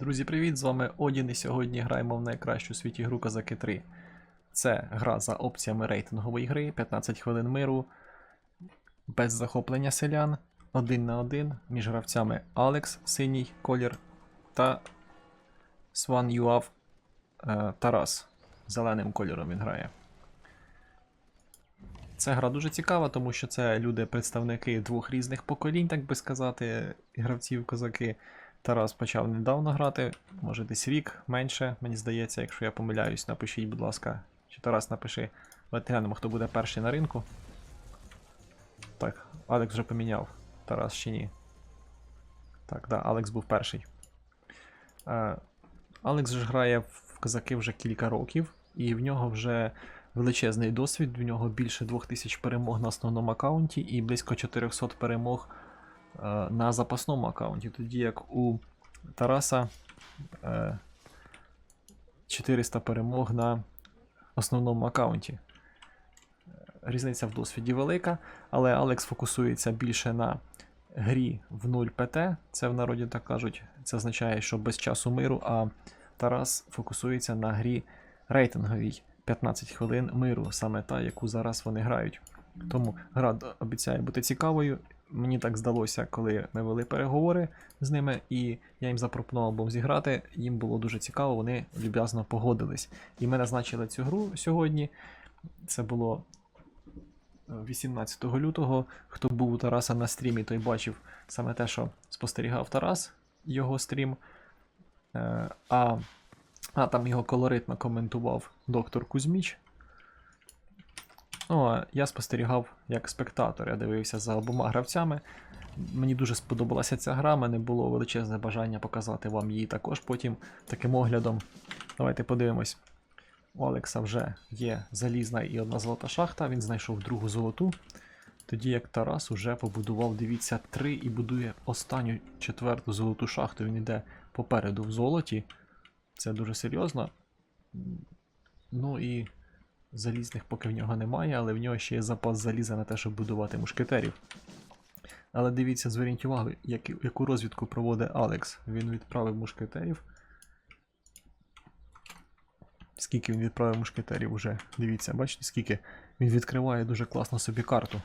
Друзі, привіт! З вами Одін і сьогодні граємо в найкращу у світі гру Козаки 3. Це гра за опціями рейтингової гри, 15 хвилин миру, без захоплення селян, один на один між гравцями Алекс, синій колір, та Сван Юав е, Тарас. Зеленим кольором він грає. Ця гра дуже цікава, тому що це люди представники двох різних поколінь, так би сказати, гравців козаки. Тарас почав недавно грати, може десь рік, менше, мені здається, якщо я помиляюсь, напишіть, будь ласка. Чи Тарас напиши. Давайте глянемо, хто буде перший на ринку. Так, Алекс вже поміняв. Тарас ще ні. Так, да, Алекс був перший. Е, Алекс ж грає в козаки вже кілька років, і в нього вже величезний досвід, в нього більше 2000 перемог на основному аккаунті і близько 400 перемог на запасному аккаунті. Тоді як у Тараса е, 400 перемог на основному аккаунті. Різниця в досвіді велика, але Алекс фокусується більше на грі в 0 ПТ. Це в народі так кажуть. Це означає, що без часу миру, а Тарас фокусується на грі рейтинговій 15 хвилин миру, саме та, яку зараз вони грають. Тому гра обіцяє бути цікавою. Мені так здалося, коли ми вели переговори з ними, і я їм запропонував бом зіграти. Їм було дуже цікаво, вони люб'язно погодились. І ми назначили цю гру сьогодні. Це було е, 18 лютого. Хто був у Тараса на стрімі, той бачив саме те, що спостерігав Тарас, його стрім. Е, А, а там його колоритно коментував доктор Кузьміч. Ну, а я спостерігав як спектатор, я дивився за обома гравцями. Мені дуже сподобалася ця гра, мене було величезне бажання показати вам її також потім таким оглядом. Давайте подивимось. У Алекса вже є залізна і одна золота шахта, він знайшов другу золоту. Тоді як Тарас уже побудував, дивіться, три і будує останню четверту золоту шахту. Він йде попереду в золоті. Це дуже серйозно. Ну і залізних поки в нього немає, але в нього ще є запас заліза на те, щоб будувати мушкетерів. Але дивіться, зверніть увагу, яку розвідку проводить Алекс. Він відправив мушкетерів. Скільки він відправив мушкетерів уже? Дивіться, бачите, скільки він відкриває дуже класно собі карту.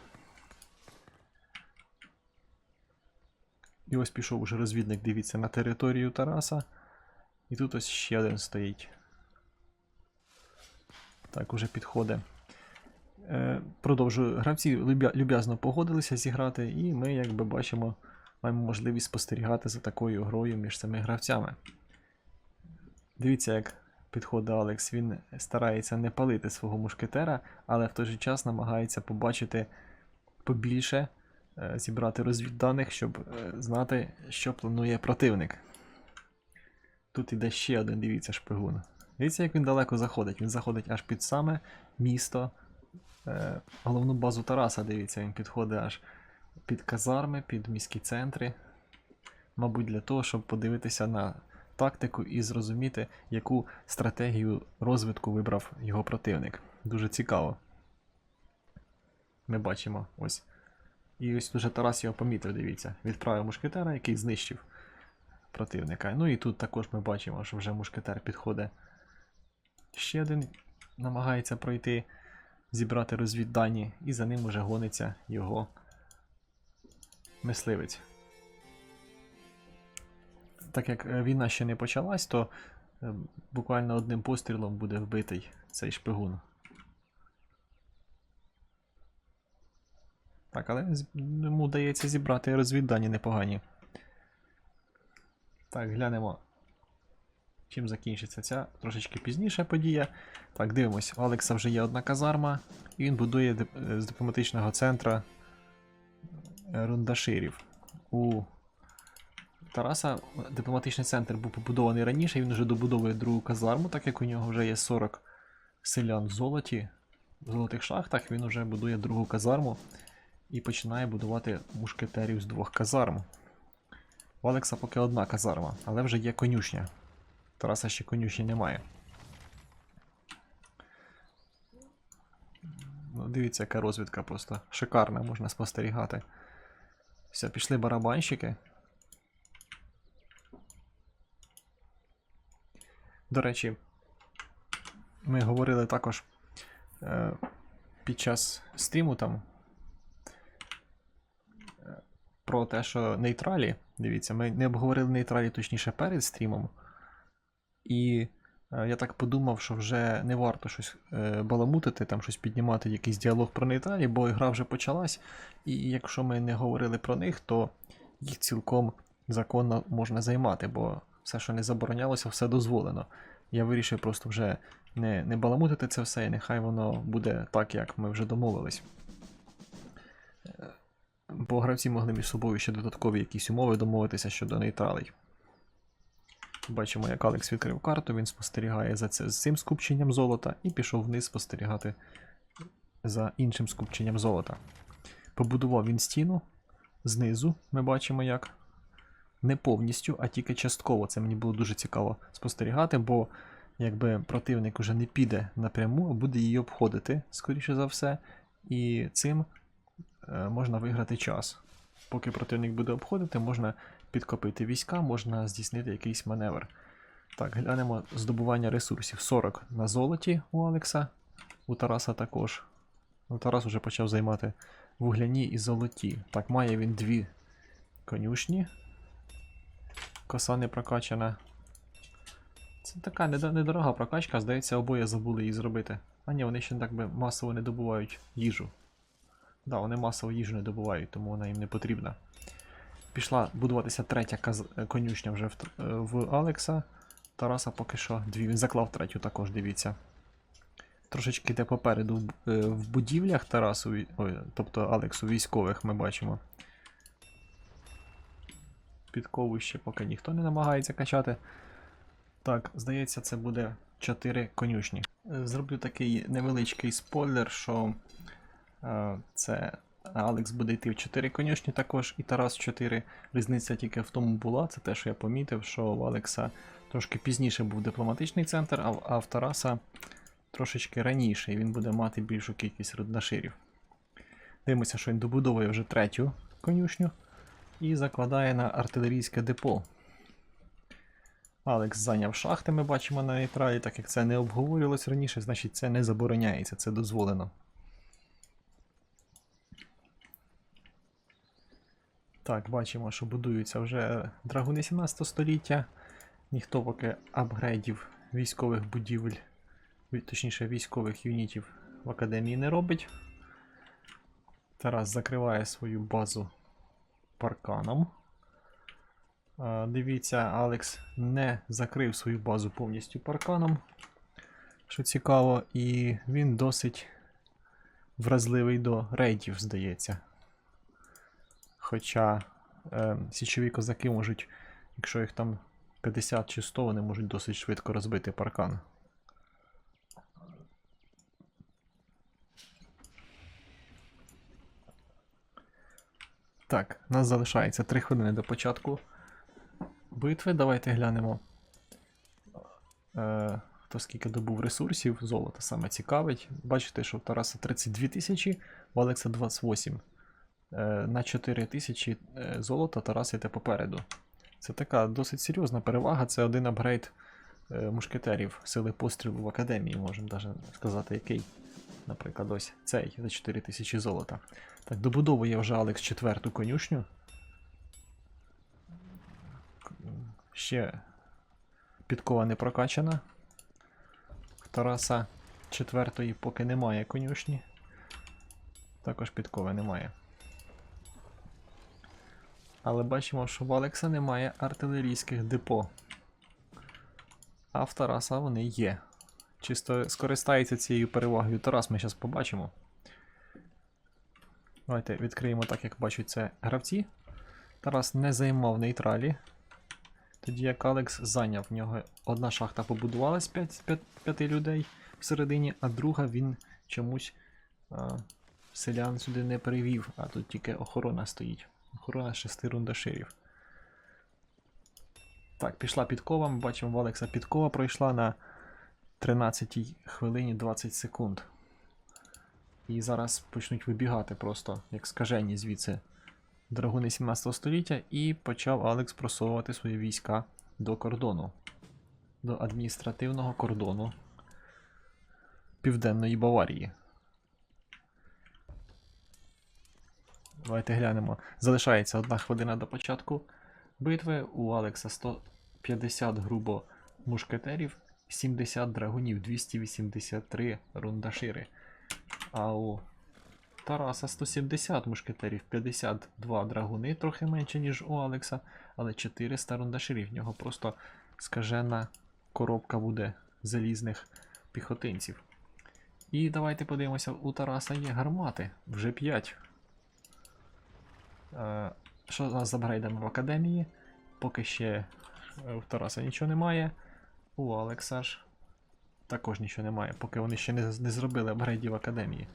І ось пішов уже розвідник, дивіться, на територію Тараса. І тут ось ще один стоїть. Так, уже підходить. Е, продовжую. Гравці люб'язно погодилися зіграти, і ми, як би бачимо, маємо можливість спостерігати за такою грою між цими гравцями. Дивіться, як підходить Алекс. Він старається не палити свого мушкетера, але в той же час намагається побачити побільше, е, зібрати розвідданих, щоб е, знати, що планує противник. Тут іде ще один, дивіться, шпигун. Дивіться, як він далеко заходить. Він заходить аж під саме місто. Е, головну базу Тараса, дивіться, він підходить аж під казарми, під міські центри. Мабуть, для того, щоб подивитися на тактику і зрозуміти, яку стратегію розвитку вибрав його противник. Дуже цікаво. Ми бачимо ось. І ось уже Тарас його помітив, дивіться. Відправив мушкетера, який знищив противника. Ну і тут також ми бачимо, що вже мушкетер підходить. Ще один намагається пройти, зібрати розвіддані, і за ним уже гониться його мисливець. Так як е, війна ще не почалась, то е, буквально одним пострілом буде вбитий цей шпигун. Так, але йому вдається зібрати розвіддані непогані. Так, глянемо. Чим закінчиться ця трошечки пізніше подія. Так, дивимось, у Алекса вже є одна казарма, і він будує е, з дипломатичного центра е, рундаширів. У Тараса дипломатичний центр був побудований раніше, він вже добудовує другу казарму, так як у нього вже є 40 селян в золоті, в золотих шахтах, він вже будує другу казарму і починає будувати мушкетерів з двох казарм. У Алекса поки одна казарма, але вже є конюшня. Тараса ще конюшні немає. Ну, дивіться, яка розвідка просто шикарна, можна спостерігати. Все, пішли барабанщики. До речі, ми говорили також е, під час стріму там е, про те, що нейтралі. Дивіться, ми не обговорили нейтралі точніше перед стрімом. І е, я так подумав, що вже не варто щось е, баламутити, там щось піднімати, якийсь діалог про нейтралі, бо гра вже почалась. І якщо ми не говорили про них, то їх цілком законно можна займати, бо все, що не заборонялося, все дозволено. Я вирішив просто вже не, не баламутити це все, і нехай воно буде так, як ми вже домовились. Е, Бо гравці могли між собою ще додаткові якісь умови домовитися щодо нейтралей. Бачимо, як Алекс відкрив карту, він спостерігає за цим скупченням золота і пішов вниз спостерігати за іншим скупченням золота. Побудував він стіну знизу, ми бачимо як. Не повністю, а тільки частково. Це мені було дуже цікаво спостерігати, бо якби противник уже не піде напряму, а буде її обходити, скоріше за все, і цим е, можна виграти час. Поки противник буде обходити, можна підкопити війська, можна здійснити якийсь маневр. Так, глянемо здобування ресурсів. 40 на золоті у Алекса, у Тараса також. Ну, Тарас вже почав займати вугляні і золоті. Так, має він дві конюшні. Коса не прокачана. Це така недорога прокачка, здається, обоє забули її зробити. А ні, вони ще так би масово не добувають їжу. Да, вони масово їжу не добувають, тому вона їм не потрібна. Пішла будуватися третя каз... конюшня вже в, е, в Алекса. Тараса поки що дві. Він заклав третю також, дивіться. Трошечки йде попереду в- е, будівлях Тарасу, ой, тобто Алексу військових ми бачимо. Підкову ще поки ніхто не намагається качати. Так, здається, це буде 4 конюшні. Е, Зроблю такий невеличкий спойлер, що це Алекс буде йти в 4 конюшні також, і Тарас 4. Різниця тільки в тому була, це те, що я помітив, що у Алекса трошки пізніше був дипломатичний центр, а в, а в Тараса трошечки раніше, і він буде мати більшу кількість роднаширів. Дивимося, що він добудовує вже третю конюшню і закладає на артилерійське депо. Алекс зайняв шахти, ми бачимо на нейтралі, так як це не обговорювалось раніше, значить це не забороняється, це дозволено. Так, бачимо, що будуються вже драгуни 17 століття. Ніхто поки апгрейдів військових будівель, точніше військових юнітів в академії не робить. Тарас закриває свою базу парканом. Дивіться, Алекс не закрив свою базу повністю парканом, що цікаво, і він досить вразливий до рейдів, здається. Хоча е, січові козаки можуть, якщо їх там 50 чи 100, вони можуть досить швидко розбити паркан. Так, у нас залишається 3 хвилини до початку битви. Давайте глянемо. Е, хто скільки добув ресурсів, золота саме цікавить. Бачите, що в Тараса 32 тисячі, в Алекса 28. Е, на 4 тисячі е, золота Тарас йде попереду. Це така досить серйозна перевага. Це один апгрейд е, мушкетерів сили пострілу в академії, можемо навіть сказати, який. Наприклад, ось цей за 4 тисячі золота. Так, добудовує вже Алекс четверту конюшню. Ще підкова не прокачана. Тараса четвертої поки немає конюшні. Також підкови немає. Але бачимо, що в Алекса немає артилерійських депо. А в Тараса вони є. Чисто скористається цією перевагою Тарас, ми зараз побачимо. Давайте відкриємо так, як бачать це гравці. Тарас не займав нейтралі. Тоді як Алекс зайняв в нього одна шахта побудувалась 5, 5, 5 людей всередині, а друга він чомусь а, селян сюди не привів, а тут тільки охорона стоїть. З шести рундаширів. Так, пішла підкова. Ми бачимо в Алекса підкова пройшла на 13 хвилині 20 секунд. І зараз почнуть вибігати просто, як скажені звідси драгуни 17 століття, і почав Алекс просовувати свої війська до кордону. до адміністративного кордону Південної Баварії. Давайте глянемо. Залишається одна хвилина до початку битви. У Алекса 150 грубо мушкетерів, 70 драгунів, 283 рундашири. А у Тараса 170 мушкетерів, 52 драгуни, трохи менше, ніж у Алекса, але 400 рундаширів. В нього просто скажена коробка буде залізних піхотинців. І давайте подивимося, у Тараса є гармати, вже 5. Е, Що у нас з апгрейдами в академії? Поки ще е, у Тараса нічого немає. У Алекса ж також нічого немає, поки вони ще не, не зробили апгрейдів в академії.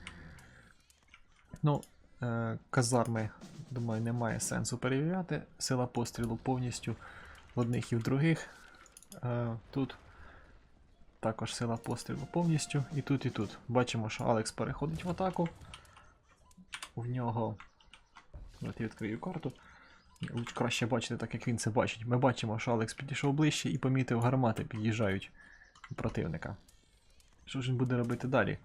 Ну, е, казарми, думаю, немає сенсу перевіряти. Сила пострілу повністю в одних і в других. Е, тут також сила пострілу повністю. І тут, і тут. Бачимо, що Алекс переходить в атаку. В нього. От я відкрию карту. Лучше краще бачити так, як він це бачить. Ми бачимо, що Алекс підійшов ближче і помітив гармати під'їжджають противника. Що ж він буде робити далі?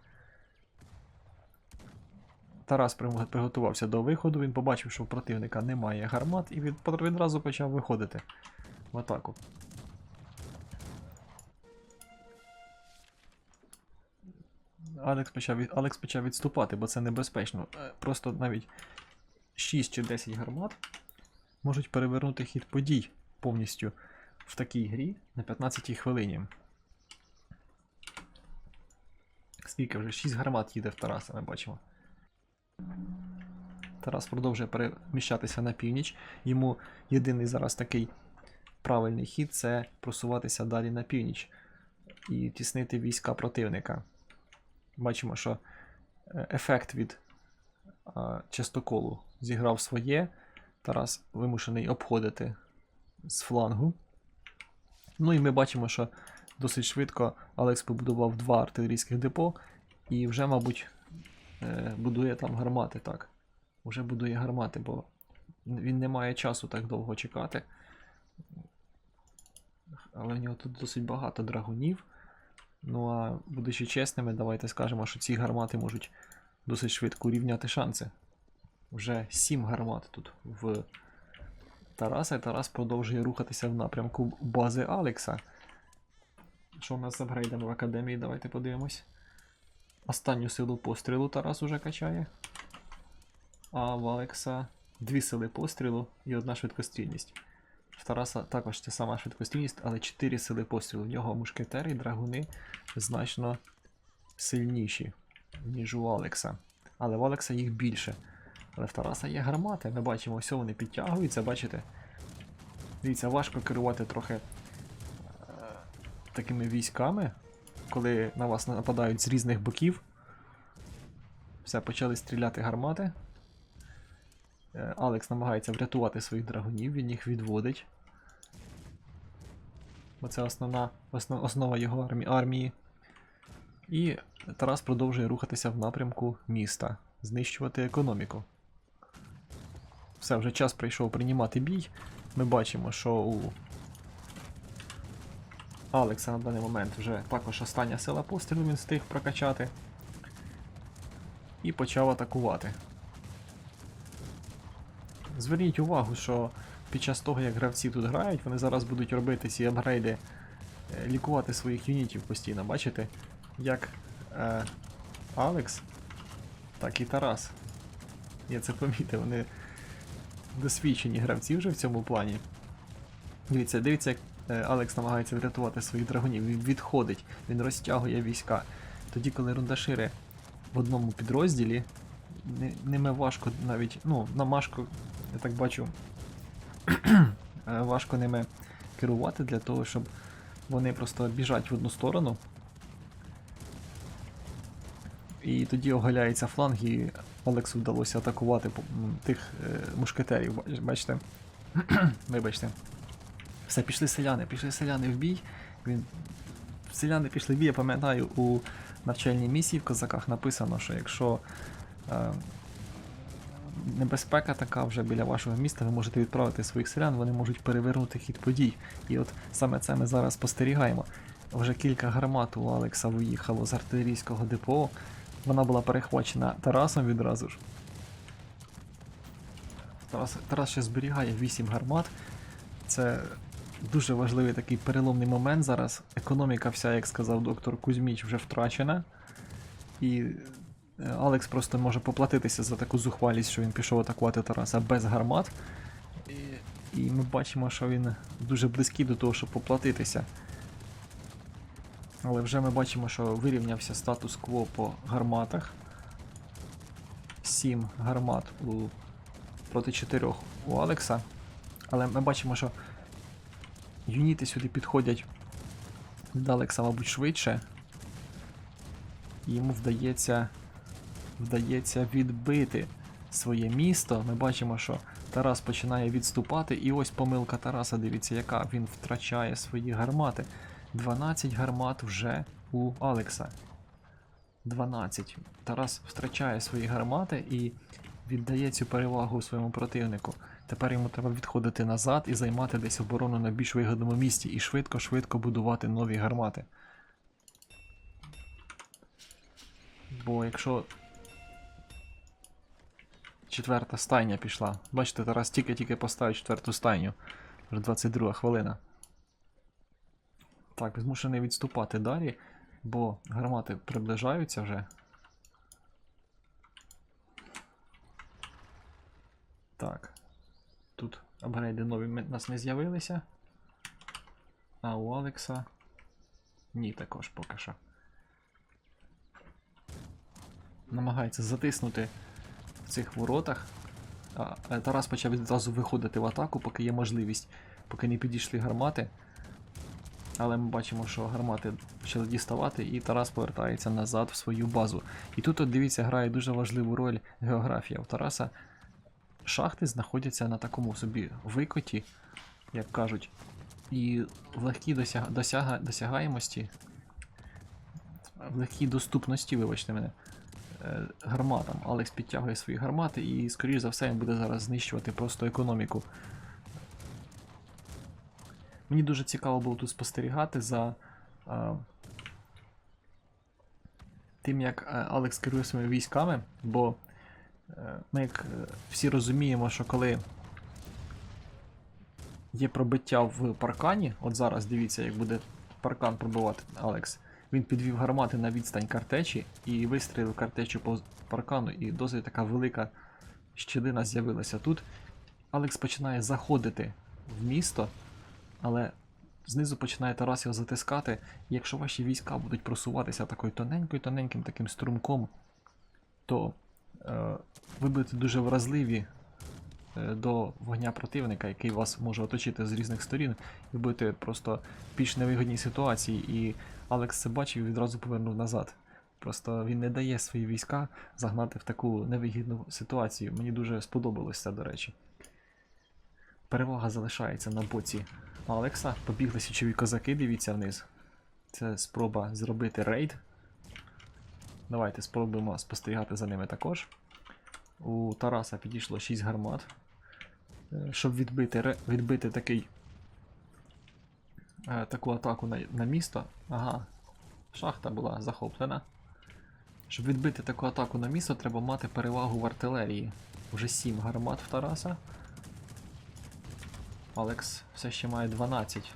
Тарас приготувався приготувався до виходу, він побачив, що у противника немає гармат, і від, відразу почав виходити в атаку. Алекс почав, від- Алекс почав відступати, бо це небезпечно. Е, Просто навіть 6 чи 10 гармат можуть перевернути хід подій повністю в такій грі на 15 хвилині. Скільки вже? 6 гармат їде в Тараса, ми бачимо. Тарас продовжує переміщатися на північ. Йому єдиний зараз такий правильний хід це просуватися далі на північ і тіснити війська противника. Бачимо, що е, ефект від частоколу зіграв своє. Тарас вимушений обходити з флангу. Ну і ми бачимо, що досить швидко Алекс побудував два артилерійських депо і вже, мабуть, е, будує там гармати, так. Уже будує гармати, бо він не має часу так довго чекати. Але в нього тут досить багато драгунів. Ну а будучи чесними, давайте скажемо, що ці гармати можуть досить швидко урівняти шанси. Вже 7 гармат тут в Тараса, і Тарас продовжує рухатися в напрямку бази Алекса. Що в нас з апгрейдами в академії? Давайте подивимось. Останню силу пострілу Тарас уже качає. А в Алекса дві сили пострілу і одна швидкострільність. В Тараса також ця сама швидкострільність, але 4 сили пострілу. В нього мушкетери і драгуни значно сильніші, ніж у Алекса. Але в Алекса їх більше. Але в Тараса є гармати. Ми бачимо, ось вони підтягуються, бачите? Дивіться, важко керувати трохи е, такими військами, коли на вас нападають з різних боків. Все, почали стріляти гармати. Е, Алекс намагається врятувати своїх драгунів, він їх відводить. Бо це основна, основ, основа його армі, армії. І Тарас продовжує рухатися в напрямку міста, знищувати економіку. Все, вже час прийшов приймати бій. Ми бачимо, що у Алекса на даний момент вже також остання сила пострілу він встиг прокачати. І почав атакувати. Зверніть увагу, що під час того, як гравці тут грають, вони зараз будуть робити ці апгрейди, е, лікувати своїх юнітів постійно. Бачите? Як е, Алекс, так і Тарас. Я це помітив, вони досвідчені гравці вже в цьому плані. Дивіться, дивіться, як е, Алекс намагається врятувати своїх драгунів. Він відходить, він розтягує війська. Тоді, коли рундашири в одному підрозділі, ними важко навіть, ну, нам важко, я так бачу, важко ними керувати для того, щоб вони просто біжать в одну сторону. І тоді оголяється фланг, і Алексу вдалося атакувати тих е, мушкетерів. Бачите? Вибачте. Все, пішли селяни, пішли селяни в бій. Він... Селяни пішли в бій, я пам'ятаю, у навчальній місії в козаках написано, що якщо е, небезпека така вже біля вашого міста, ви можете відправити своїх селян, вони можуть перевернути хід подій. І от саме це ми зараз спостерігаємо. Вже кілька гармат у Алекса виїхало з артилерійського депо. Вона була перехвачена Тарасом відразу ж. Тарас, Тарас ще зберігає 8 гармат. Це дуже важливий такий переломний момент зараз. Економіка вся, як сказав доктор Кузьміч, вже втрачена. І е, Алекс просто може поплатитися за таку зухвалість, що він пішов атакувати Тараса без гармат. І, і ми бачимо, що він дуже близький до того, щоб поплатитися. Але вже ми бачимо, що вирівнявся статус-кво по гарматах. 7 гармат у проти 4 у Алекса. Але ми бачимо, що юніти сюди підходять від Алекса, мабуть, швидше. Йому вдається, вдається відбити своє місто. Ми бачимо, що Тарас починає відступати, і ось помилка Тараса, дивіться, яка він втрачає свої гармати. 12 гармат вже у Алекса. 12. Тарас втрачає свої гармати і віддає цю перевагу своєму противнику. Тепер йому треба відходити назад і займати десь оборону на більш вигідному місці і швидко-швидко будувати нові гармати. Бо якщо четверта стайня пішла. Бачите, Тарас тільки-тільки поставив четверту стайню. Вже 22 хвилина. Так, змушений відступати далі, бо гармати приближаються вже. Так. Тут апгрейди нові в нас не з'явилися. А у Алекса. Ні, також поки що. Намагається затиснути в цих воротах. А, е, Тарас почав відразу виходити в атаку, поки є можливість, поки не підійшли гармати. Але ми бачимо, що гармати почали діставати, і Тарас повертається назад в свою базу. І тут, от дивіться, грає дуже важливу роль географія. У Тараса шахти знаходяться на такому собі викоті, як кажуть, і в легкій досяга... досяга... досягаємості, в легкій доступності, вибачте мене, е, гарматам. Алекс підтягує свої гармати і, скоріш за все, він буде зараз знищувати просто економіку. Мені дуже цікаво було тут спостерігати за а, тим, як Алекс керує своїми військами, бо е, ми як е, всі розуміємо, що коли є пробиття в паркані, от зараз дивіться, як буде паркан пробивати Алекс, він підвів гармати на відстань картечі і вистрілив картечу по паркану, і досить така велика щілина з'явилася тут. Алекс починає заходити в місто. Але знизу починає Тарас його затискати. І якщо ваші війська будуть просуватися такою тоненькою-тоненьким таким струмком, то е, ви будете дуже вразливі е, до вогня противника, який вас може оточити з різних сторін, і будете просто в більш невигідній ситуації. І Алекс це бачив і відразу повернув назад. Просто він не дає свої війська загнати в таку невигідну ситуацію. Мені дуже сподобалось це, до речі. Перевага залишається на боці Алекса. Побігли січові козаки, дивіться вниз. Це спроба зробити рейд. Давайте спробуємо спостерігати за ними також. У Тараса підійшло 6 гармат. Е, Щоб відбити, відбити такий, е, таку атаку на, на місто. Ага, шахта була захоплена. Щоб відбити таку атаку на місто, треба мати перевагу в артилерії. Уже 7 гармат в Тараса. Алекс все ще має 12.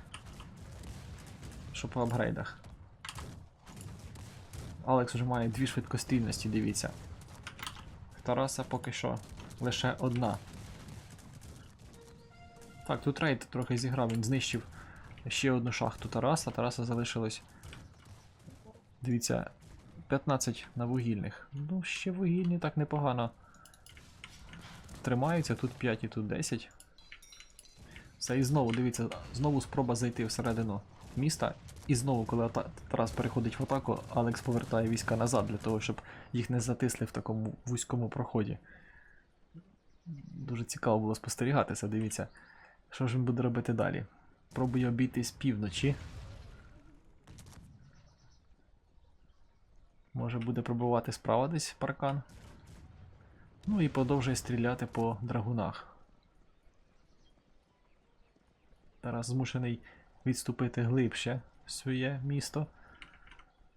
Що по апгрейдах? Алекс вже має дві швидкострільності, дивіться. Тараса поки що лише одна. Так, тут рейд трохи зіграв, він знищив ще одну шахту Тараса. Тараса залишилось. Дивіться, 15 на вугільних. Ну, ще вугільні так непогано. Тримаються, тут 5 і тут 10. Все, і знову, дивіться, знову спроба зайти всередину міста. І знову, коли Тарас переходить в атаку, Алекс повертає війська назад для того, щоб їх не затисли в такому вузькому проході. Дуже цікаво було спостерігати це, дивіться. Що ж він буде робити далі? Пробує обійти з півночі. Може буде пробувати справа десь паркан. Ну і продовжує стріляти по драгунах. Тарас змушений відступити глибше в своє місто.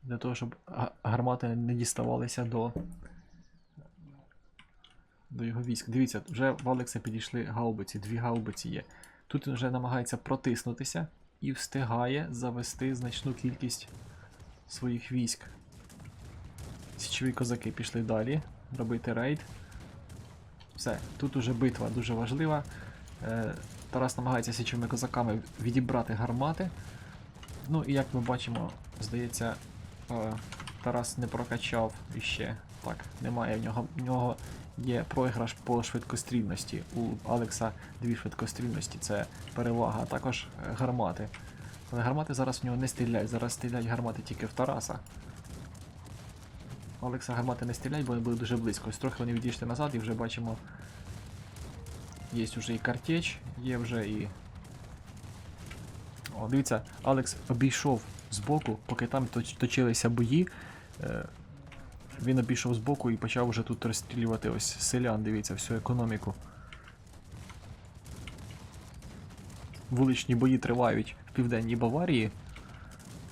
Для того, щоб гармати не діставалися до, до його військ. Дивіться, вже в Алекса підійшли гаубиці, дві гаубиці є. Тут він вже намагається протиснутися і встигає завести значну кількість своїх військ. Січові козаки пішли далі робити рейд. Все, тут уже битва дуже важлива. Тарас намагається січовими козаками відібрати гармати. Ну і як ми бачимо, здається, е, Тарас не прокачав іще. Так, немає в нього. В нього є програш по швидкострільності. У Алекса дві швидкострільності, це перевага, а також е, гармати. Але гармати зараз в нього не стріляють, зараз стріляють гармати тільки в Тараса. У Олекса гармати не стріляють, бо вони були дуже близько. Ось трохи вони відійшли назад і вже бачимо. Є вже і картеч, є вже і. О, дивіться, Алекс обійшов збоку, поки там точилися бої. Е, він обійшов збоку і почав вже тут розстрілювати ось селян, дивіться, всю економіку. Вуличні бої тривають в південній Баварії.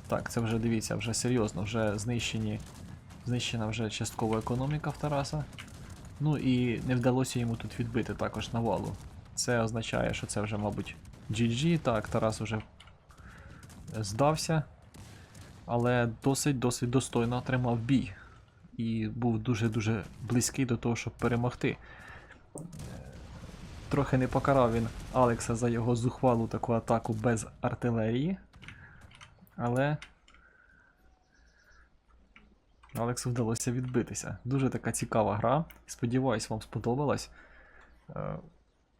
Так, це вже дивіться, вже серйозно, вже знищені, знищена вже частково економіка в Тараса. Ну і не вдалося йому тут відбити також навалу. Це означає, що це вже, мабуть, GG. Так, Тарас вже здався. Але досить досить достойно отримав бій. І був дуже-дуже близький до того, щоб перемогти. Е, Трохи не покарав він Алекса за його зухвалу таку атаку без артилерії. Але Алексу вдалося відбитися. Дуже така цікава гра. Сподіваюсь, вам сподобалась. Е,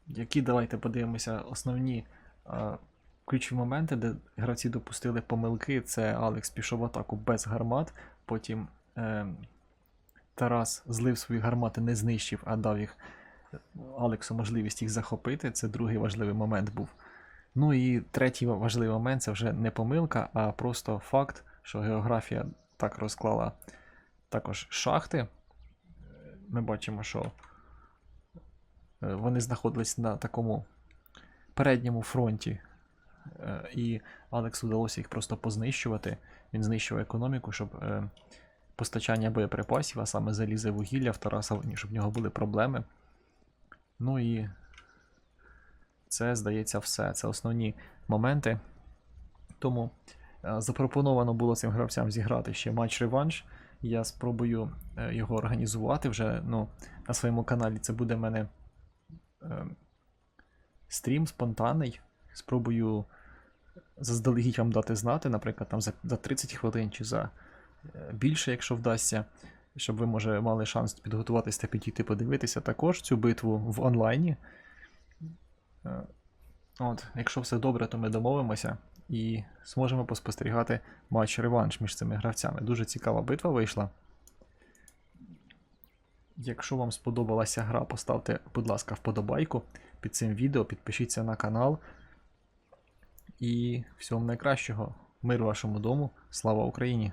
Які давайте подивимося основні е, ключові моменти, де гравці допустили помилки. Це Алекс пішов в атаку без гармат. Потім е, Тарас злив свої гармати, не знищив, а дав їх Алексу можливість їх захопити. Це другий важливий момент був. Ну і третій важливий момент це вже не помилка, а просто факт, що географія так розклала також шахти. Ми бачимо, що е, вони знаходились на такому передньому фронті. Е, І Алексу вдалося їх просто познищувати. Він знищував економіку, щоб е, постачання боєприпасів, а саме залізе вугілля в Тараса, щоб в нього були проблеми. Ну і це, здається, все. Це основні моменти. Тому запропоновано було цим гравцям зіграти ще матч-реванш. Я спробую е, його організувати вже ну, на своєму каналі. Це буде в мене е, стрім спонтанний. Спробую заздалегідь вам дати знати, наприклад, там за, за 30 хвилин чи за е, більше, якщо вдасться, щоб ви, може, мали шанс підготуватися та підійти подивитися також цю битву в онлайні. От, якщо все добре, то ми домовимося і зможемо поспостерігати матч-реванш між цими гравцями. Дуже цікава битва вийшла. Якщо вам сподобалася гра, поставте, будь ласка, вподобайку під цим відео, підпишіться на канал. І всього найкращого. Мир вашому дому. Слава Україні!